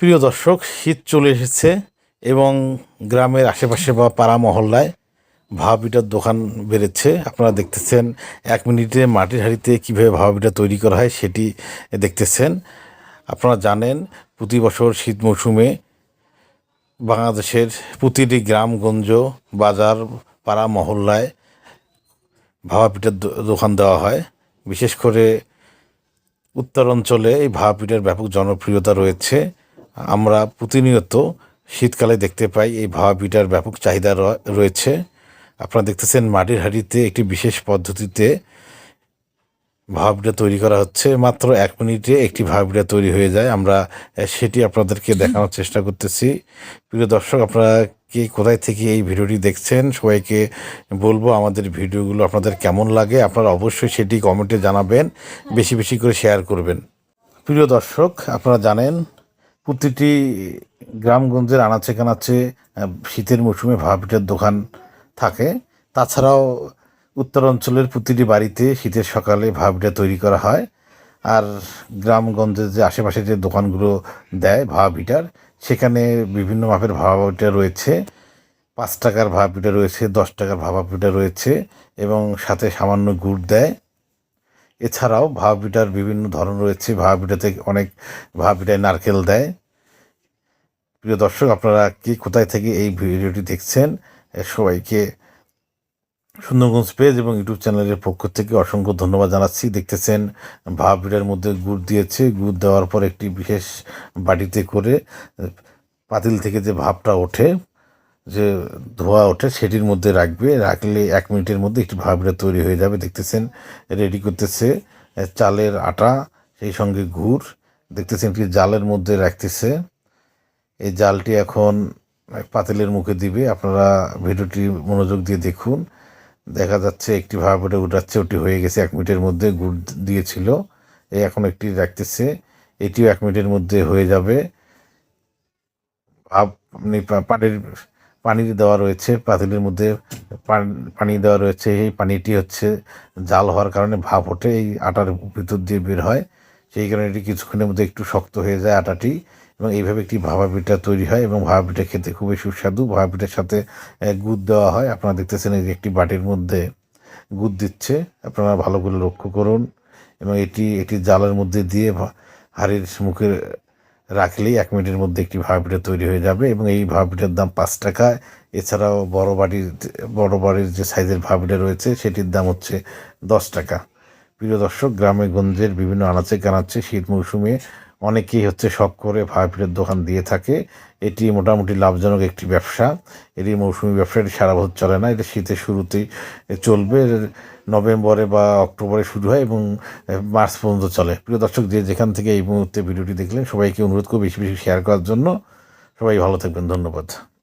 প্রিয় দর্শক, শীত চলে এসেছে এবং গ্রামের আশেপাশে বা পাড়া মহল্লায় ভাপা পিঠার দোকান বেড়েছে। আপনারা দেখতেছেন এক মিনিটে মাটির হাঁড়িতে কীভাবে ভাপা পিঠা তৈরি করা হয় সেটি দেখতেছেন। আপনারা জানেন, প্রতি বছর শীত মৌসুমে বাংলাদেশের প্রতিটি গ্রামগঞ্জ বাজার, পাড়া মহল্লায় ভাপা পিঠার দোকান দেওয়া হয়। বিশেষ করে উত্তর অঞ্চলে এই ভাপা পিঠার ব্যাপক জনপ্রিয়তা রয়েছে। আমরা প্রতিনিয়ত শীতকালে দেখতে পাই এই ভাপা পিঠার ব্যাপক চাহিদা রয়েছে। আপনারা দেখতেছেন মাটির হাঁড়িতে একটি বিশেষ পদ্ধতিতে পিঠা তৈরি করা হচ্ছে। মাত্র এক মিনিটে একটি পিঠা তৈরি হয়ে যায়। আমরা সেটি আপনাদেরকে দেখানোর চেষ্টা করতেছি। প্রিয় দর্শক, আপনারা কে কোথায় থেকে এই ভিডিওটি দেখছেন, সবাইকে বলব আমাদের ভিডিওগুলো আপনাদের কেমন লাগে, আপনারা অবশ্যই সেটি কমেন্টে জানাবেন, বেশি বেশি করে শেয়ার করবেন। প্রিয় দর্শক, আপনারা জানেন প্রতিটি গ্রামগঞ্জের আনাচে কানাচে শীতের মৌসুমে ভাপা পিঠার দোকান থাকে। তাছাড়াও উত্তর অঞ্চলের প্রতিটি বাড়িতে শীতের সকালে ভাপা পিঠা তৈরি করা হয়। আর গ্রামগঞ্জের যে আশেপাশে যে দোকানগুলো দেয় ভাপা পিঠার সেখানে বিভিন্ন মাপের ভাপা পিঠা রয়েছে। পাঁচ টাকার ভাপা পিঠা রয়েছে, দশ টাকার ভাপা পিঠা রয়েছে এবং সাথে সামান্য গুড় দেয়। এছাড়াও ভাপা পিঠার বিভিন্ন ধরন রয়েছে। ভাপা পিঠাতে অনেক ভাপা পিঠায় নারকেল দেয়। প্রিয় দর্শক, আপনারা কি কোথায় থেকে এই ভিডিওটি দেখছেন সবাইকে সুন্দরগঞ্জ পেজ এবং ইউটিউব চ্যানেলের পক্ষ থেকে অসংখ্য ধন্যবাদ জানাচ্ছি। দেখতেছেন ভাপা পিঠার মধ্যে গুড় দিয়েছে। গুড় দেওয়ার পর একটি বিশেষ বাটিতে করে, পাতিল থেকে যে ভাবটা ওঠে, যে ধোয়া ওঠে, সেটির মধ্যে রাখবে। রাখলে এক মিনিটের মধ্যে একটি ভাবটা তৈরি হয়ে যাবে। দেখতেছেন, রেডি করতেছে চালের আটা, সেই সঙ্গে গুড়। দেখতেছেন, একটি জালের মধ্যে রাখতেছে। এই জালটি এখন পাতিলের মুখে দিবে। আপনারা ভিডিওটি মনোযোগ দিয়ে দেখুন। দেখা যাচ্ছে একটি ভাবটা উঠাচ্ছে, ওটি হয়ে গেছে এক মিনিটের মধ্যে গুড় দিয়েছিল। এই এখন একটি রাখতেছে। এটিও এক মিনিটের মধ্যে হয়ে যাবে। আপনি পানির, পানি দেওয়া রয়েছে পাতিলের মধ্যে। পানি দেওয়া রয়েছে। এই পানিটি হচ্ছে জাল হওয়ার কারণে ভাপ ওঠে। এই আটার ভিতর দিয়ে বের হয়। সেই কারণে এটি কিছুক্ষণের মধ্যে একটু শক্ত হয়ে যায় আটাটি। এবং এইভাবে একটি ভাপা পিঠা তৈরি হয় এবং ভাপা পিঠা খেতে খুবই সুস্বাদু। ভাপা পিঠার সাথে গুড় দেওয়া হয়। আপনারা দেখতেছেন এই একটি বাটির মধ্যে গুড় দিচ্ছে। আপনারা ভালো করে লক্ষ্য করুন এবং এটি একটি জালের মধ্যে দিয়ে হাঁড়ির মুখে রাখলেই এক মিনিটের মধ্যে একটি ভাপা পিঠা তৈরি হয়ে যাবে এবং এই ভাপা পিঠার দাম পাঁচ টাকা। এছাড়াও বড় বাড়ির বড় বাড়ির যে সাইজের ভাপা পিঠা রয়েছে, সেটির দাম হচ্ছে দশ টাকা। প্রিয় দর্শক, গ্রামে গঞ্জের বিভিন্ন আনাচে কানাচে শীত মৌসুমে অনেকেই হচ্ছে শখ করে পিঠার দোকান দিয়ে থাকে। এটি মোটামুটি লাভজনক একটি ব্যবসা। এটি মৌসুমি ব্যবসা এটি সারা বছর চলে না। এটা শীতের শুরুতেই চলবে। নভেম্বরে বা অক্টোবরে শুরু হয় এবং মার্চ পর্যন্ত চলে। প্রিয় দর্শক, যে যেখান থেকে এই মুহূর্তে ভিডিওটি দেখলেন, সবাইকে অনুরোধ করব বেশি বেশি শেয়ার করার জন্য। সবাই ভালো থাকবেন। ধন্যবাদ।